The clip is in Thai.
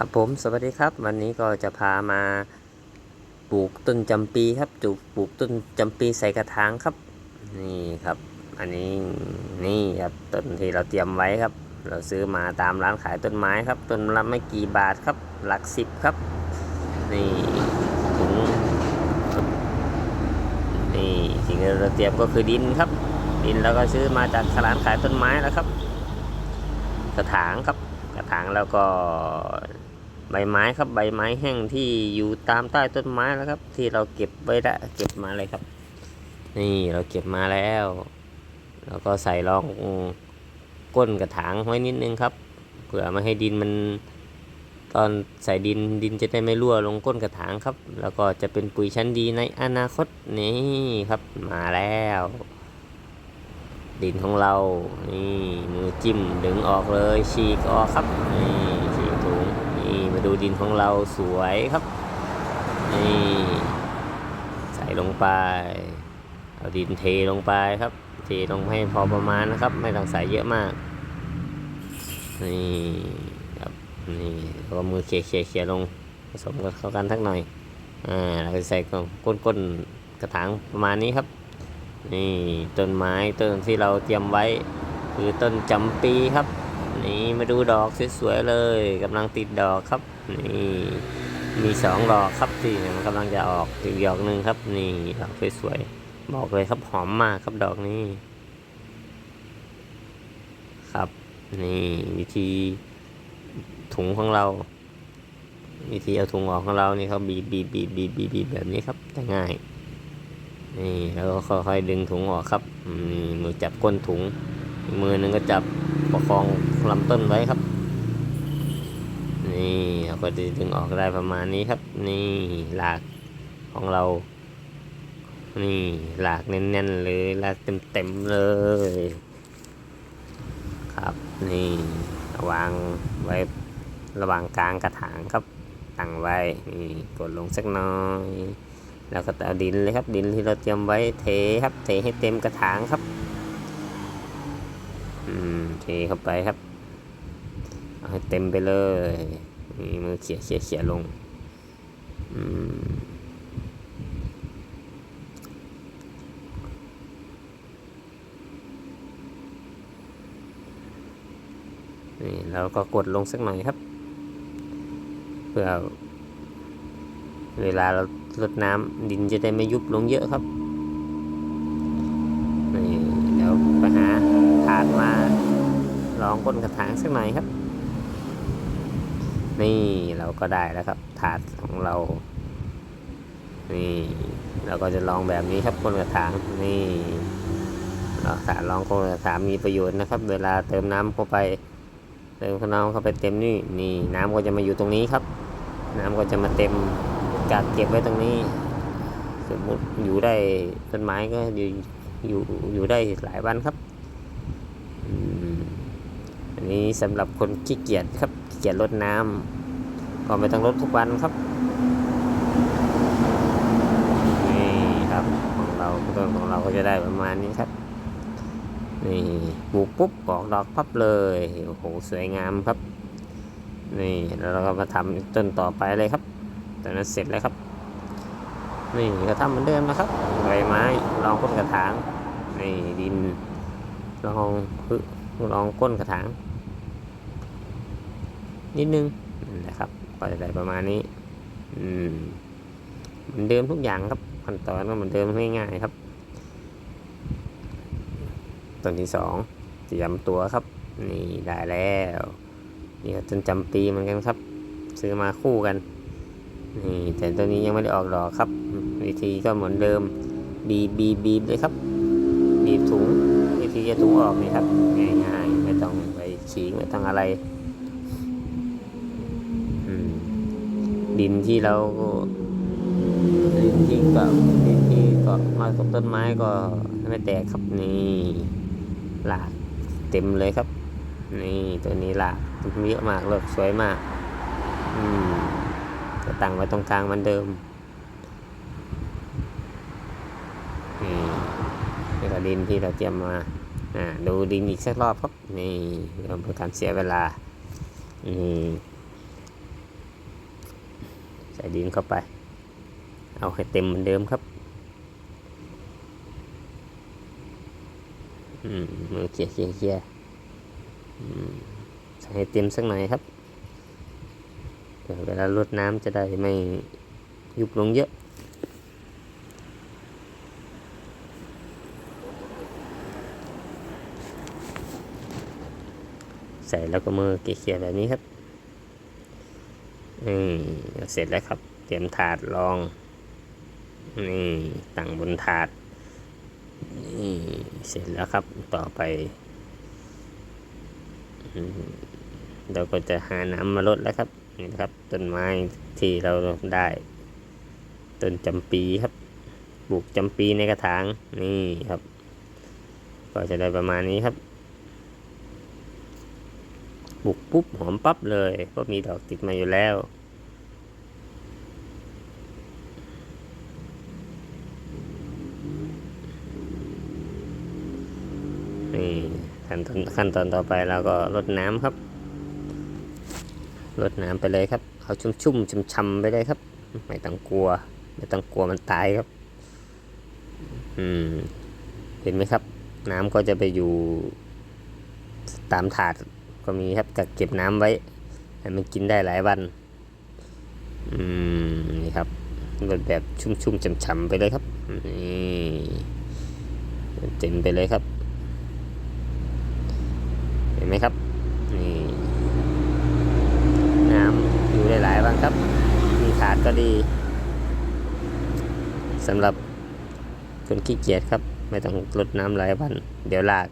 ครับผมสวัสดีครับ วันนี้ก็จะพามาปลูกต้นจำปีครับจูปลูกต้นจำปีใส่กระถางครับ นี่ครับ อันนี้นี่ครับต้นที่เราเตรียมไว้ครับ เราซื้อมาตามร้านขายต้นไม้ครับต้นละไม่กี่บาทครับ หลักสิบครับ นี่ถุงนี่สิ่งที่เราเตรียมก็คือดินครับ ดินเราก็ซื้อมาจากร้านขายต้นไม้แล้วครับ กระถางครับกระถางแล้วก็ ใบไม้ครับใบไม้แห้งที่อยู่ตามใต้ต้นไม้แล้วครับ ที่เราเก็บไว้ละเก็บมาเลยครับ นี่เราเก็บมาแล้วแล้วก็ใส่รองก้นกระถางไว้นิดนึงครับเผื่อไม่ให้ดินมัน ตอนใส่ดินดินจะได้ไม่รั่วลงก้นกระถางครับ แล้วก็จะเป็นปุ๋ยชั้นดีในอนาคตนี่ครับมาแล้ว ดินของเรานี่มือจิ้มดึงออกเลยฉีกออกครับนี่ นี่มาดูดินของเราสวยครับ นี่ใส่ลงไป เอาดินเทลงไปครับ เทลงให้พอประมาณนะครับ ไม่ต้องใส่เยอะมาก นี่ครับ นี่ก็มือเขี่ยเขี่ยเขี่ยลงผสมกันเข้ากันทักหน่อย อ่าแล้วก็ใส่ก้นก้นๆกระถางประมาณนี้ครับ นี่ต้นไม้ต้นที่เราเตรียมไว้ คือต้นจำปีครับ นี่มาดูดอกสวยๆเลยกำลังติดดอกครับนี่มีสองดอกครับที่มันกำลังจะออกอีกดอกหนึ่งครับ นี่ดอกสวยๆบอกเลยครับหอมมากครับดอกนี้ ครับ นี่วิธีถุงของเรา วิธีเอาถุงออกของเรานี่เขาบีบบีบบีบบีบบีบแบบนี้ครับจะง่ายนี่แล้วก็ค่อยๆดึงถุงออกครับอืมมือจับก้นถุง มือหนึ่งก็จับประคองลำต้นไว้ครับ นี่เราก็จะดึงออกได้ประมาณนี้ครับ นี่หลากของเรา นี่หลากแน่นๆเลยหลากเต็มๆเลย ครับนี่วางไว้ระหว่างกลางกระถางครับตั้งไว้นี่กดลงสักน้อย แล้วก็เอาดินเลยครับ ดินที่เราเตรียมไว้เทครับ เทให้เต็มกระถางครับ อืมเทเข้าไปครับเอาให้เต็มไปเลยนี่มือเขี่ยเขี่ยเขี่ยลงอืมนี่เราก็กดลงสักหน่อยครับ เพื่อ เวลาเรารดน้ำดินจะได้ไม่ยุบลงเยอะครับ องก้นกระถางสักหน่อยครับ นี่เราก็ได้แล้วครับ ถาดของเรา นี่ เราก็จะลองแบบนี้ครับก้นกระถางนี่เราถาดลองก้นกระถางมีประโยชน์นะครับ เวลาเติมน้ำเข้าไปเติมน้ำเข้าไปเต็มนี่นี่น้ำก็จะมาอยู่ตรงนี้ครับ น้ำก็จะมาเต็มกักเก็บไว้ตรงนี้ สมมติอยู่ได้ต้นไม้ก็อยู่อยู่อยู่ได้หลายวันครับ นี้สำหรับคนขี้เกียจครับขี้เกียจรดน้ำก็ไม่ต้องรดทุกวันครับนี่ครับของเราต้นของเราก็จะได้ประมาณนี้ครับนี่ปลูกปุ๊บออกดอกพับเลยโอ้โหสวยงามครับนี่แล้วเราก็มาทำต้นต่อไปเลยครับตอนนั้นเสร็จแล้วครับนี่ก็ทำเหมือนเดิมนะครับใบไม้รองก้นกระถางนี่ดินรองพึ่รองก้นกระถาง นิดนึงนะครับก็จะได้ประมาณนี้อืมเหมือนเดิมทุกอย่างครับขั้นตอนก็เหมือนเดิมง่ายๆครับต้นที่สองเตรียมตัวครับ นี่ได้แล้วนี่ก็จนจำปีเหมือนกันครับ ซื้อมาคู่กันนี่แต่ตัวนี้ยังไม่ได้ออกดอกครับ วิธีก็เหมือนเดิมบีบบีบบีบเลยครับ บีบถุงวิธีจะถุงออกนี่ครับง่ายๆไม่ต้องไปฉีกไม่ต้องอะไร ดินที่เราดินที่กาะดินที่กาะมากับต้นไม้ก็ไม่แตกครับนี่หลากเต็มเลยครับ นี่ตัวนี้หลากเยอะมากเลยสวยมากอืมก็ตั้งไว้ตรงกลางเหมือนเดิมนี่นี่ก็ดินที่เราเตรียมมาอ่าดูดินอีกสักรอบครับนี่เพื่อการเสียเวลานี่ ใส่ดินเข้าไป เอาให้เต็มเหมือนเดิมครับอืมมือเขี่ยเขี่ยเขี่ยใส่ให้เต็มสักหน่อยครับเดี๋ยวเวลารดน้ำจะได้ไม่ยุบลงเยอะใส่แล้วก็มือเขี่ยๆแบบนี้ครับ นี่เสร็จแล้วครับ เตรียมถาดรอง นี่ตั้งบนถาด นี่เสร็จแล้วครับ ต่อไป เราก็จะหาน้ำมาลดแล้วครับ นี่ครับ ต้นไม้ที่เราได้ ต้นจำปีครับ ปลูกจำปีในกระถาง นี่ครับ ก็จะได้ประมาณนี้ครับปลูกปุ๊บหอมปั๊บเลยเพราะมีดอกติดมาอยู่แล้ว นี่ขั้นตอนขั้นตอนต่อไปเราก็รดน้ำครับรดน้ำไปเลยครับเอาชุ่มชุ่มชุ่มชำๆไปเลยครับ ไม่ต้องกลัว ไม่ต้องกลัวมันตายครับ อืม เห็นไหมครับ น้ำก็จะไปอยู่ ตามถาดก็มีครับกักเก็บน้ำไว้ให้มันกินได้หลายวัน อืมนี่ครับรดแบบชุ่มชุ่มๆช่ำๆไปเลยครับนี่เต็มไปเลยครับ นไหมครับ นี่ น้ำอยู่ได้หลายวันครับ มีขาดก็ดีสำหรับคนขี้เกียจครับ ไม่ต้องรดน้ำหลายวัน เดี๋ยวลาก